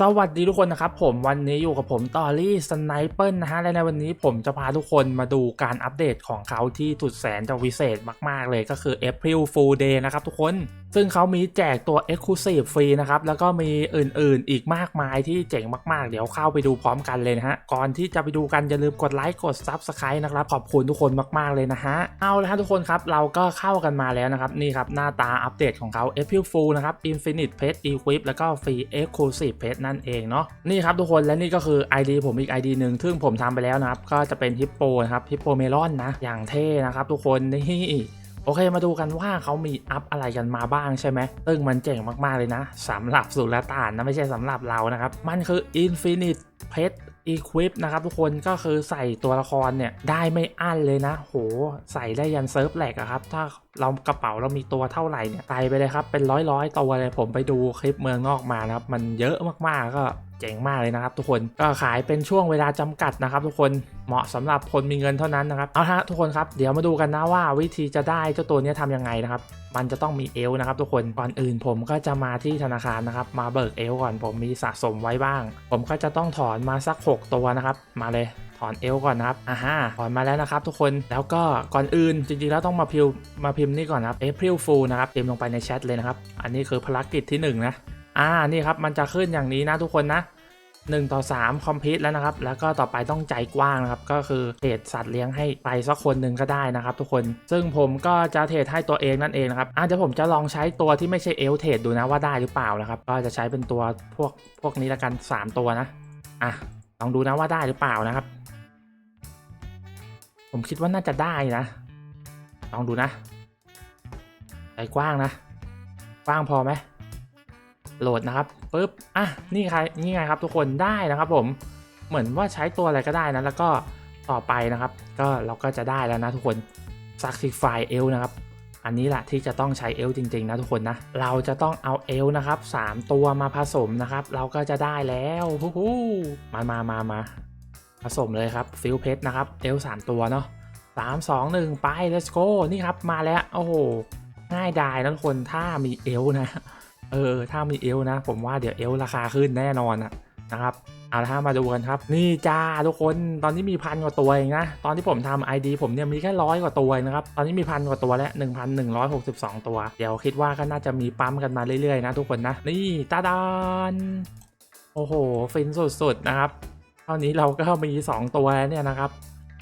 สวัสดีทุกคนนะครับผมวันนี้อยู่กับผมตอรี่สไนเปิลนะฮะและในวันนี้ผมจะพาทุกคนมาดูการอัปเดตของเขาที่สุดแสนจะวิเศษมาก ๆ เลยก็คือ April Fool Day นะครับทุกคน ซึ่งเขามีแจกตัว Exclusive ฟรีนะครับ แล้วก็มีอื่นๆ อีกมากมายที่เจ๋งมากๆ เดี๋ยวเข้าไปดูพร้อมกันเลยนะฮะ ก่อนที่จะไปดูกัน อย่าลืมกดไลค์กด Subscribe นะครับ ขอบคุณทุกคนมากๆเลยนะฮะ เอาละฮะทุกคนครับ เราก็เข้ากันมาแล้วนะครับ นี่ครับ หน้าตาอัปเดตของเขา April Fool นะครับ Infinite Pet Equip แล้วก็ฟรี Exclusive Pet นั่นเองเนาะนี่ครับทุกคนและนี่ก็คือ ID ผมอีก ID หนึ่งซึ่งผมทำไปแล้วนะครับก็จะเป็นฮิปโปนะครับฮิปโปเมลอนนะอย่างเท่นะครับทุกคนนี่ โอเคมาดูกันว่าเขามีอัพอะไรกันมาบ้างใช่ไหมซึ่งมันเจ๋งมากๆเลยนะสำหรับสุลต่านนะไม่ใช่สำหรับเรานะครับ มันคือ Infinite Pet Equip นะครับทุกคนก็คือใส่ตัวละครเนี่ยได้ไม่อั้นเลยนะ โหใส่ได้ยันเซิร์ฟแหลกอะครับ ถ้าเรากระเป๋าเรามีตัวเท่าไหร่เนี่ยใส่ไปเลยครับ เป็นร้อยร้อยตัวเลยผมไปดูคลิปเมืองนอกมานะครับ มันเยอะมากๆก็เจ๋งมากเลยนะครับ ทุกคนก็ขายเป็นช่วงเวลาจำกัดนะครับ ทุกคนเหมาะสำหรับคนมีเงินเท่านั้นนะครับเอาละทุกคนครับเดี๋ยวมาดูกันนะว่าวิธีจะได้เจ้าตัวนี้ยทำยังไงนะครับ มันจะต้องมีเอลนะครับทุกคนก่อนอื่นผมก็จะมาที่ธนาคารนะครับ มาเบิกเอลก่อนผมมีสะสมไว้บ้าง ผมก็จะต้องถอนมาสัก 6 ตัวนะครับ มาเลยถอนเอลก่อนนะครับอ่าฮะถอนมาแล้วนะครับทุกคน แล้วก็ก่อนอื่นจริงๆแล้วต้องมาพิมพ์มาพิมพ์นี่ก่อนนะครับ April Fool นะครับพิมพ์ลงไปในแชทเลยนะครับ อันนี้คือภารกิจที่หนึ่งนะ อ่า นี่ครับ มันจะขึ้นอย่างนี้นะทุกคนนะ 1 ต่อ 3 คอมพิวต์แล้วนะครับ แล้วก็ต่อไปต้องใจกว้างนะครับ ก็คือเทรดสัตว์เลี้ยงให้ไปสักคนหนึ่งก็ได้นะครับทุกคน ซึ่งผมก็จะเทรดให้ตัวเองนั่นเองนะครับอะเดี๋ยวผมจะลองใช้ตัวที่ไม่ใช่เอลเทรดดูนะว่าได้หรือเปล่านะครับ ก็จะใช้เป็นตัวพวกพวกนี้ละกัน 3 ตัวนะ อะ ลองดูนะว่าได้หรือเปล่านะครับ ผมคิดว่าน่าจะได้นะ ลองดูนะใจกว้างนะ กว้างพอไหม โหลดนะครับปุ๊บอะนี่ใครนี่ไงครับทุกคนได้นะครับผมเหมือนว่าใช้ตัวอะไรก็ได้นะแล้วก็ต่อไปนะครับ ก็เราก็จะได้แล้วนะทุกคน Sacrifice เอลนะครับ อันนี้แหละที่จะต้องใช้เอลจริง ๆ นะทุกคนนะเราจะต้องเอาเอลนะครับ 3 ตัวมาผสมนะครับ เราก็จะได้แล้วฮู้ฮู้มามามามาผสมเลยครับฟิลเพชนะครับเอล3ตัวเนาะสามสองหนึ่งไป let's go นี่ครับมาแล้ว โอ้โห ง่ายดายนะทุกคนถ้ามีเอลนะ เออถ้ามีเอลนะ ผมว่าเดี๋ยวเอลราคาขึ้นแน่นอนอะนะครับเอาละฮะมาดูกันครับ นี่จ้าทุกคนตอนนี้มีพันกว่าตัวเองนะ ตอนที่ผมทำ ID ผมเนี่ยมีแค่ร้อยกว่าตัวนะครับ ตอนนี้มีพันกว่าตัวแล้ว 1,162 ตัว เดี๋ยวคิดว่าก็น่าจะมีปั๊มกันมาเรื่อยๆนะทุกคนนะ นี่ตาดานโอ้โห ฟินสุดๆนะครับ เท่านี้เราก็มี 2 ตัวเนี่ยนะครับ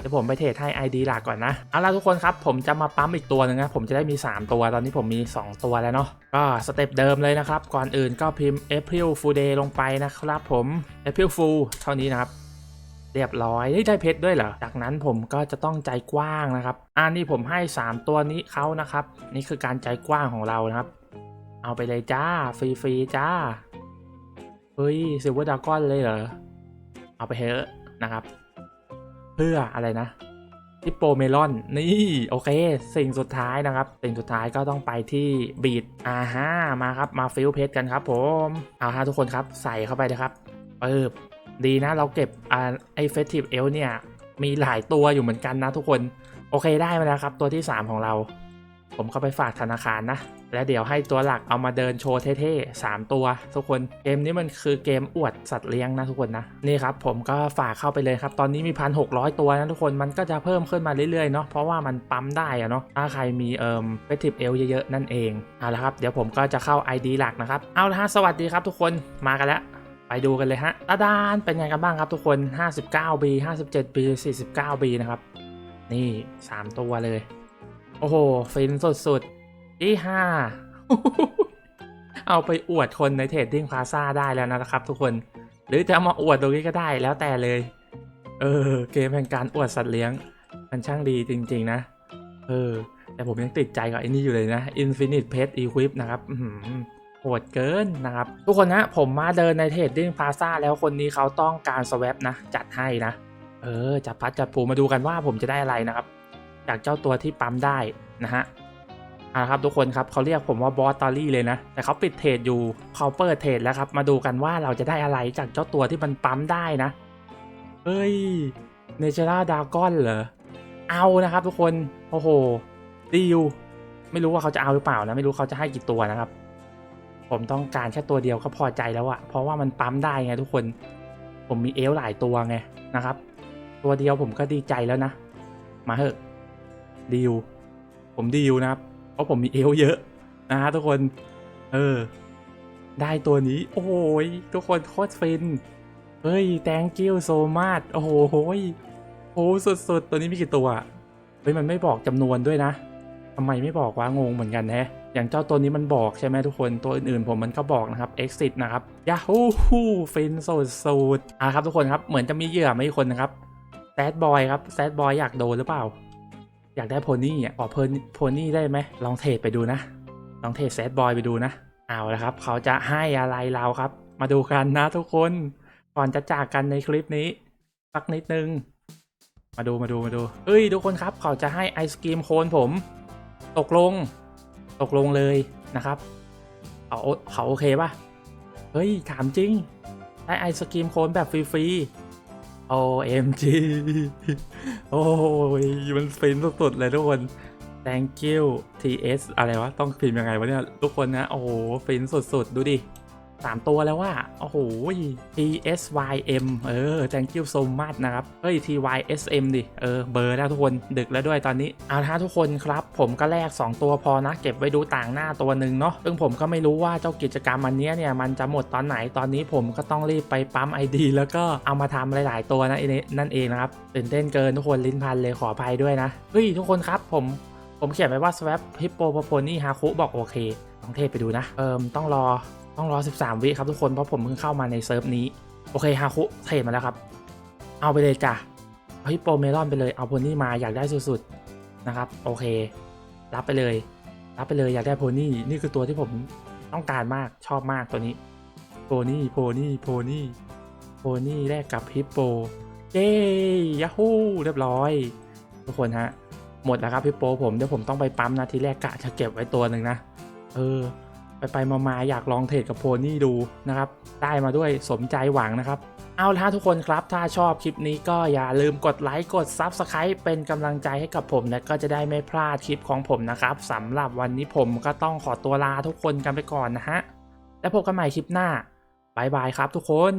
ดี๋ยวผมไปเทรดให้ ID หลักก่อนนะ เอาล่ะทุกคนครับ ผมจะมาปั๊มอีกตัวหนึงนะ ผมจะได้มี 3 ตัว ตอนนี้ผมมี 2 ตัวแล้วเนาะ ก็สเต็ปเดิมเลยนะครับ ก่อนอื่นก็พิมพ์ April Fool Day ลงไปนะครับผม April Fool เท่านี้นะครับเรียบร้อยได้เพชรด้วยเหรอ จากนั้นผมก็จะต้องใจกว้างนะครับ อ่านี่ผมให้ 3 ตัวนี้เขานะครับ นี่คือการใจกว้างของเรานะครับ เอาไปเลยจ้า ฟรีๆจ้า เฮ้ยซิลเวอร์ดาก้อนเลยเหรอ เอาไปเถอะนะครับ เพื่ออะไรนะฮิปโปเมลอน นี่โอเค สิ่งสุดท้ายนะครับ สิ่งสุดท้ายก็ต้องไปที่บีดอ่าฮะมาครับมาฟิลเพชรกันครับผมเอาฮะทุกคนครับใส่เข้าไปนะครับเออดีนะเราเก็บอ่าไอเฟสทิฟเอลเนี่ย มีหลายตัวอยู่เหมือนกันนะทุกคน โอเคได้มาแล้วครับ ตัวที่ 3 ของเรา ผมก็ไปฝากธนาคารนะ แล้วเดี๋ยวให้ตัวหลักเอามาเดินโชว์เท่ๆ 3 ตัว ทุกคน เกมนี้มันคือเกมอวดสัตว์เลี้ยงนะทุกคนนะ นี่ครับผมก็ฝากเข้าไปเลยครับ ตอนนี้มีพันหกตัวนะทุกคน มันก็จะเพิ่มขึ้นมาเรื่อยๆเนาะ เพราะว่ามันปั๊มได้อะเนาะ ถ้าใครมีเอ่อเฟสติฟเอลเยอะๆ นั่นเอง เอาละครับ เดี๋ยวผมก็จะเข้า ID หลักนะครับ เอาละฮะ สวัสดีครับทุกคน มากันแล้วไปดูกันเลยฮะตาดานเป็นไงกันบ้างครับทุกคน 59B 57B 49B นะครับ นี่ 3 ตัวเลย โอ้โห ฟินสุดๆที่ห้าเอาไปอวดคนในเทรดดิ้งพาซาได้แล้วนะครับทุกคน หรือจะเอามาอวดตรงนี้ก็ได้แล้วแต่เลย เออ เกมแห่งการอวดสัตว์เลี้ยง มันช่างดีจริง ๆ นะ เออ แต่ผมยังติดใจกับไอ้นี่อยู่เลยนะ Infinite Pet Equip นะครับโหดเกินนะครับ ทุกคนนะ ผมมาเดินในเทรดดิ้งพาซาแล้วคนนี้เขาต้องการสว a p นะ จัดให้นะ เออ จับพัดจับผูมาดูกันว่าผมจะได้อะไรนะครับ จากเจ้าตัวที่ปั๊มได้นะฮะเอาละครับทุกคนครับเขาเรียกผมว่าบอสตอรี่เลยนะ แต่เขาปิดเทรดอยู่เขาเปิดเทรดแล้วครับ มาดูกันว่าเราจะได้อะไรจากเจ้าตัวที่มันปั๊มได้นะ เฮ้ยเนเจอร่าดากอนเหรอ เอานะครับทุกคน โอ้โหดีลไม่รู้ว่าเขาจะเอาหรือเปล่านะ ไม่รู้เขาจะให้กี่ตัวนะครับ ผมต้องการแค่ตัวเดียวก็พอใจแล้วอะเพราะว่ามันปั๊มได้ไงทุกคน ผมมีเอลหลายตัวไงนะครับ ตัวเดียวผมก็ดีใจแล้วนะ มาเถอะ ดีลผมดีลนะครับ เพราะผมมีเอลเยอะนะฮะทุกคน เออ ได้ตัวนี้ โอ้ยทุกคนโคตรฟิน เฮ้ย thank you so much โอ้โหโอ้สุดๆ ตัวนี้มีกี่ตัวอะเฮ้ยมันไม่บอกจำนวนด้วยนะทำไมไม่บอกวะงงเหมือนกันแฮะ อย่างเจ้าตัวนี้มันบอกใช่ไหมทุกคน ตัวอื่นๆผมมันก็บอกนะครับ exit นะครับ yahoo ฟินสุดสุดๆอะครับทุกคนครับ เหมือนจะมีเหยื่อมาอีกคนนะครับ sad boy ครับ sad boy อยากโดนหรือเปล่า อยากได้โพนี่อะขอโพนี่ได้ไหมลองเทรดไปดูนะ ลองเทรด sad boy ไปดูนะ เอาละครับ เขาจะให้อะไรเราครับ มาดูกันนะทุกคน ก่อนจะจากกันในคลิปนี้ สักนิดนึง มาดูมาดูมาดูเฮ้ยทุกคนครับ เขาจะให้ไอศกรีมโคนผม ตกลง ตกลงเลยนะครับ เขาเขาโอเคป่ะ เฮ้ยถามจริง ได้ไอศกรีมโคนแบบฟรีๆ OMG โอ้ยมันฟินสุดๆเลยทุกคน thank you TS อะไรวะ ต้องพิมพ์ยังไงวะเนี่ย ทุกคนนะ โอ้โหฟินสุดๆ ดูดิ สามตัวแล้วว่าโอ้โห TSYM เออ thank you so much นะครับ เฮ้ย TYSM ดิ เออ เบอร์แล้วทุกคน ดึกแล้วด้วยตอนนี้ เอาท่าทุกคนครับ ผมก็แลก 2 ตัวพอนะ เก็บไว้ดูต่างหน้าตัวหนึ่งเนาะ ซึ่งผมก็ไม่รู้ว่าเจ้ากิจกรรมอันเนี้ยเนี่ย มันจะหมดตอนไหน ตอนนี้ผมก็ต้องรีบไปปั๊ม ID แล้วก็เอามาทำหลาย ๆ ตัวนะนั่นเองนะครับ ตื่นเต้นเกินทุกคนลิ้นพันเลยขออภัยด้วยนะ เฮ้ยทุกคนครับ ผมผมเขียนไว้ว่า swap hippo p o p o n y haku บอกโอเคต้องเทพไปดูนะ เอิมต้องรอ ต้องรอ 13 วิครับทุกคน เพราะผมเพิ่งเข้ามาในเซิร์ฟนี้ โอเคฮาคุเทรดมาแล้วครับ เอาไปเลยจ้ะเอาฮิปโปเมลอนไปเลยเอาโพนี่มาอยากได้สุดๆนะครับ โอเค รับไปเลย รับไปเลยอยากได้โพนี่นี่คือตัวที่ผมต้องการมากชอบมากตัวนี้โพนี่โพนี่โพนี่โพนี่แลกกับฮิปโปเย้ยาฮูเรียบร้อย ทุกคนฮะหมดแล้วครับฮิปโปผมเดี๋ยวผมต้องไปปั๊มนะทีแรกกะจะเก็บไว้ตัวหนึ่งนะเออ ไปไปมามาอยากลองเทรดกับโพนี่ดูนะครับ ได้มาด้วยสมใจหวังนะครับ เอาละทุกคนครับ ถ้าชอบคลิปนี้ก็อย่าลืมกดไลค์กด Subscribe เป็นกำลังใจให้กับผมและก็จะได้ไม่พลาดคลิปของผมนะครับสำหรับวันนี้ผมก็ต้องขอตัวลาทุกคนกันไปก่อนนะฮะ แล้วพบกันใหม่คลิปหน้าบายบายครับทุกคน